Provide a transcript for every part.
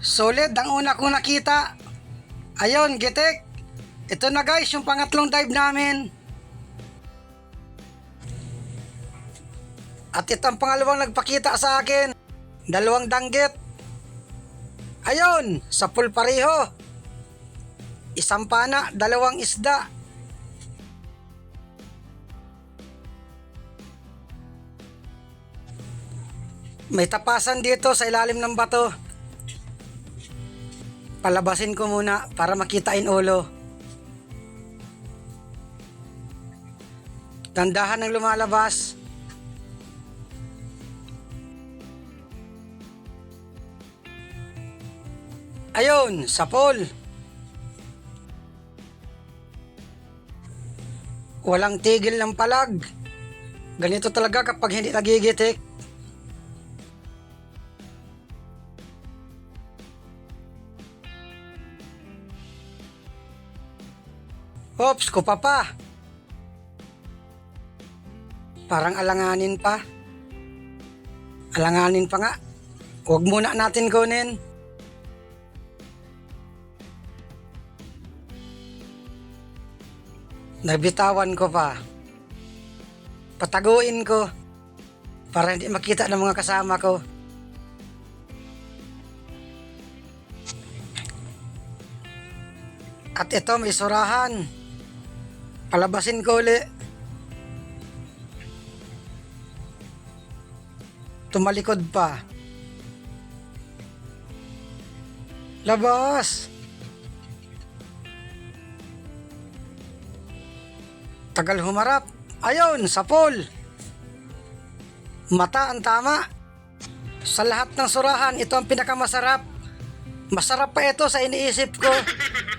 Solid ang una kong nakita. Ayun, gitik. Ito na guys, yung pangatlong dive namin. At ito ang pangalawang nagpakita sa akin. Dalawang danggit. Ayun, sa pool pareho. Isang pana, dalawang isda. May tapasan dito sa ilalim ng bato. Palabasin ko muna para makitain ulo. Tandahan ng lumalabas. Ayun, sa pool. Walang tigil ng palag. Ganito talaga kapag hindi nagigitik. Ops, ko pa pa. Parang alanganin pa. Alanganin pa nga. Huwag muna natin kunin. Nabitawan ko pa. Pataguin ko. Para hindi makita ng mga kasama ko. At ito may surahan. Palabasin ko uli. Tumalikod pa. Labas! Tagal humarap. Ayun, sa pool. Mata ang tama. Sa lahat ng surahan, ito ang pinakamasarap. Masarap pa ito sa iniisip ko.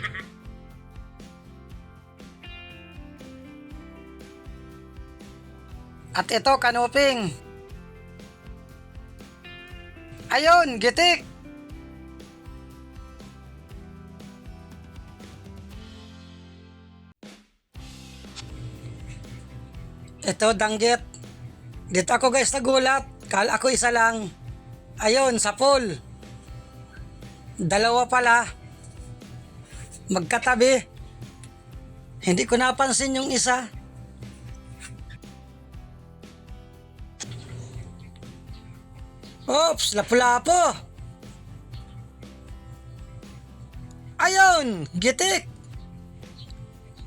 At ito, kanuping. Ayun, gitik. Ito, danggit. Dito ako guys nagulat. Kala ako isa lang. Ayun, sa pool. Dalawa pala. Magkatabi. Hindi ko napansin yung isa. Ops, lapu-lapo. Ayun, gitik.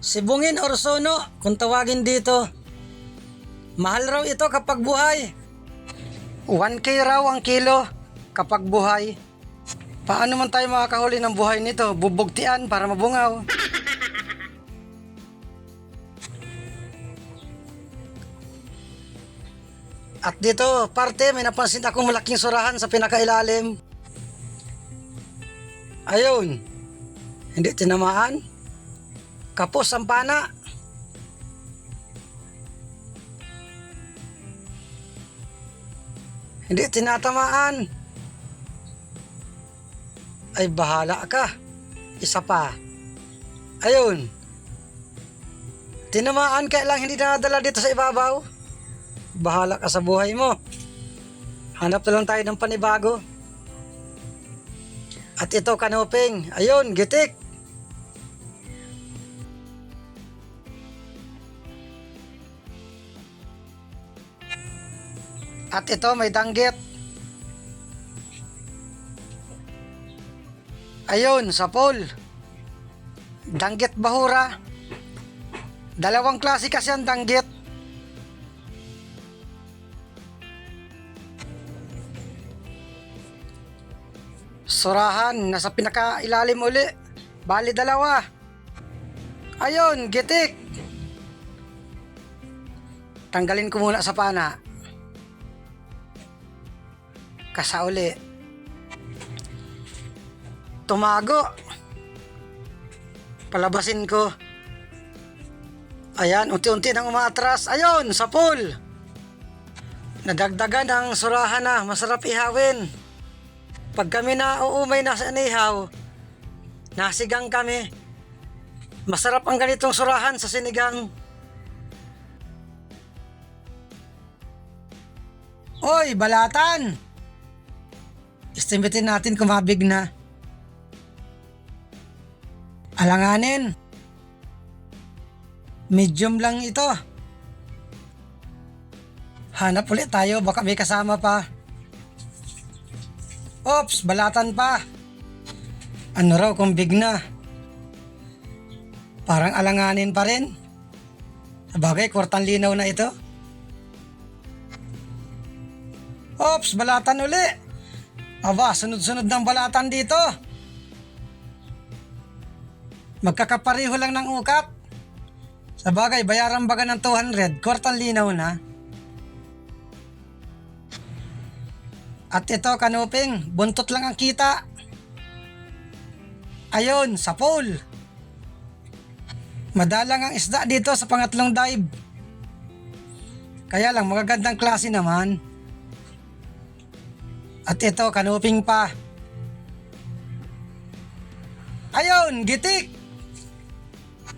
Sibungin or sono, kung tawagin dito. Mahal raw ito kapag buhay. 1K raw ang kilo kapag buhay. Paano man tayo makakahuli ng buhay nito? Bubugtian para mabungaw. At dito, parte, may napansin akong malaking surahan sa pinakailalim. Ayun. Hindi tinamaan. Kapos ang pana. Hindi tinatamaan. Ay bahala ka. Isa pa. Ayun. Tinamaan ka lang hindi nadala dito sa ibabaw. Bahala ka sa buhay mo. Hanap na lang tayo ng panibago. At ito kanuping. Ayun, gitik. At ito may danggit. Ayun, sa pool. Danggit bahura. Dalawang klase kasi ang danggit. Surahan, nasa pinakailalim uli. Bali dalawa. Ayun, gitik. Tanggalin ko muna sa pana. Kasa uli. Tumago. Palabasin ko. Ayan, unti-unti nang umaatras. Ayun, sa pool. Nadagdagan ang surahan na. Masarap ihawin. Pag kami na uumay na sa anihaw, nasigang kami. Masarap ang ganitong surahan sa sinigang. Oy, balatan! Estimatein natin kung mabig na. Alanganin. Medium lang ito. Hanap ulit tayo, baka may kasama pa. Ops, balatan pa. Ano raw kung big na? Parang alanganin pa rin. Sabagay, kwartang linaw na ito. Ops, balatan uli. Aba, sunod-sunod ng balatan dito. Magkakapareho lang ng ukat. Sabagay, bayaran baga ng 200, kwartang linaw na. At ito, kanuping, buntot lang ang kita. Ayun, sa pole. Madalang ang isda dito sa pangatlong dive. Kaya lang, magagandang klase naman. At ito, kanuping pa. Ayun, gitik!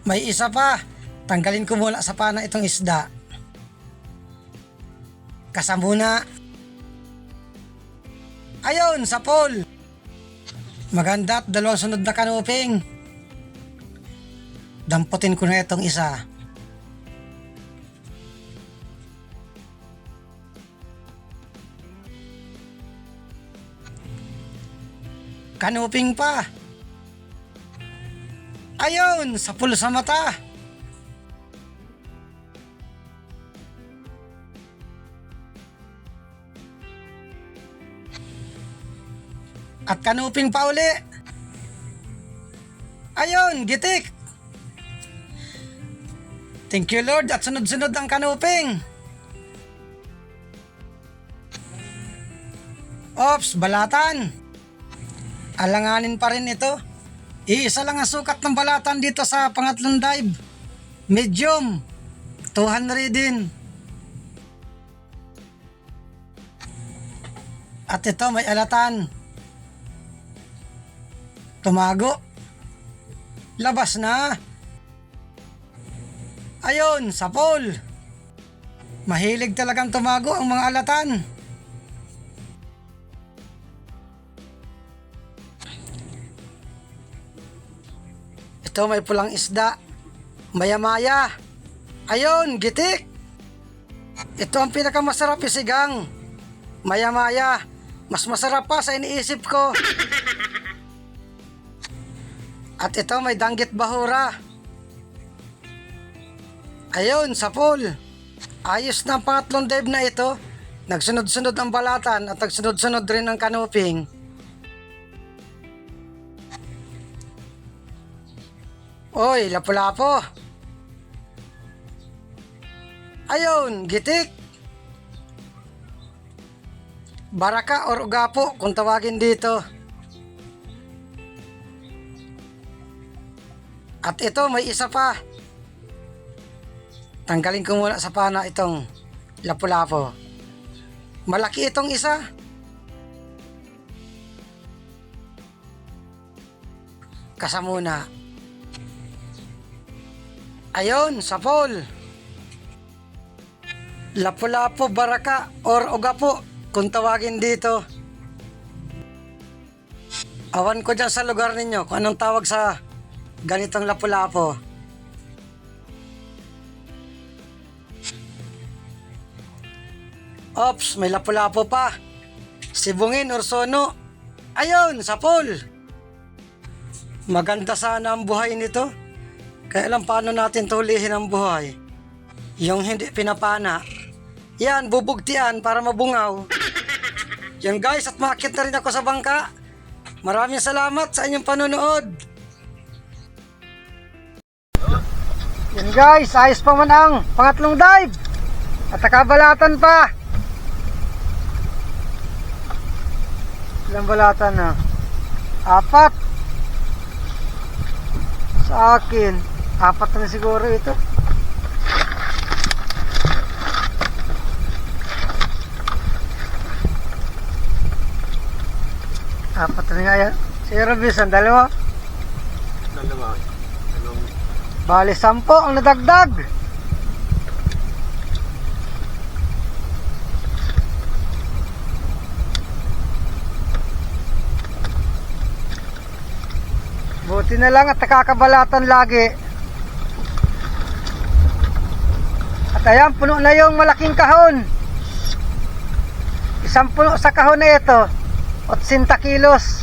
May isa pa. Tanggalin ko muna sa pana itong isda. Kasamuna. Ayun, sa pool. Maganda at dalawang sunod na kanuping. Damputin ko na itong isa. Kanuping pa. Ayun, sa pool sa mata. At kanuping pa uli. Ayun, gitik. Thank you Lord at sunod-sunod ang kanuping. Ops, balatan. Alanganin pa rin ito. Iisa lang ang sukat ng balatan dito sa pangatlong dive. Medium. 200 din. At ito may alatan. Tumago. Labas na. Ayun, sa pool. Mahilig talagang tumago ang mga alatan. Ito may pulang isda. Maya-maya. Ayun, gitik. Ito ang pinakamasarap isigang. Maya-maya. Mas masarap pa sa iniisip ko. At ito may danggit bahura. Ayun, sa pool. Ayos na ang pangatlong dive na ito. Nagsunod-sunod ang balatan at nagsunod-sunod rin ang canoping. Oy, lapu-lapo. Ayun, gitik. Baraka or ugapo kung tawagin dito. At ito, may isa pa. Tanggalin ko muna sa pana itong lapu-lapo. Malaki itong isa. Kasamuna. Ayun, sa pool. Lapu-lapo, baraka, or ugapo, kung tawagin dito. Awan ko dyan sa lugar ninyo kung anong tawag sa ganitong lapu-lapo. Ops, may lapu-lapo pa. Sibungin or sono. Ayun, sa pool. Maganda sana ang buhay nito. Kaya lang paano natin tulihin ang buhay. Yung hindi pinapana. Yan, bubugtian para mabungaw. Yan guys, at makit rin ako sa bangka. Maraming salamat sa inyong panonood. Yan guys, ayos pa man ang pangatlong dive. At nakabalatan pa. Ilang balatan na? Apat. Sa akin, apat na siguro ito. Apat na nga yan. Si Robis, ang dalawa. Dalawa. Bali, sampo ang nadagdag. Buti na lang at nakakabalatan lagi. At ayan, puno na yung malaking kahon. Isang puno sa kahon na ito, 80 kilos.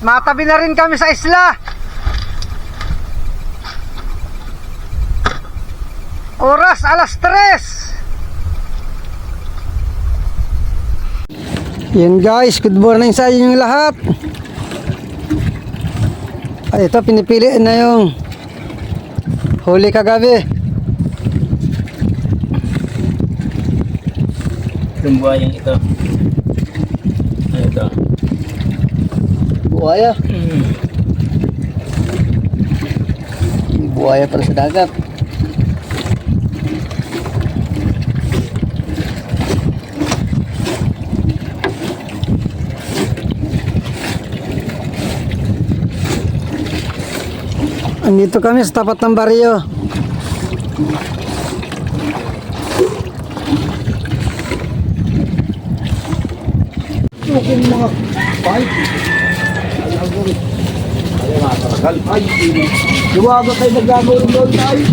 At matabi na rin kami sa isla. Oras alas 3. Yan guys, good morning sa inyong lahat. Ay, ito pinipili na yung huli kagabi. Yung buhayang ito. Ano ito? Buhaya. Hmm. Buhaya para sa dagat. Andito kami sa tapat ng baryo. Luwaga kayo nagagawin doon tayo.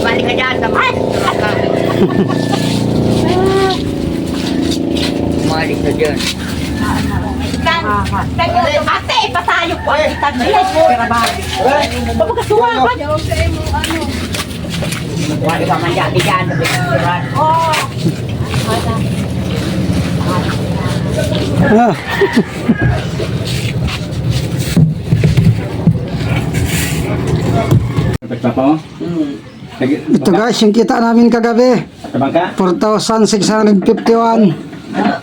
Balik ka dyan, naman. Balik ka dyan. Ate, ipasayo ko. Tagbilas mo. Pagkasuwa ka. Wala ka man dyan, dyan. Oh. Ah, ito guys, yung kita namin kagabi. Sa bangka? 4,651.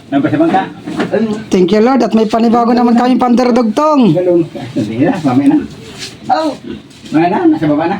Ano ba sa bangka? Thank you Lord at may panibago naman kami panderdugtong. Hindi na, mamaya na. Oh! Mamaya na, nasa baba na.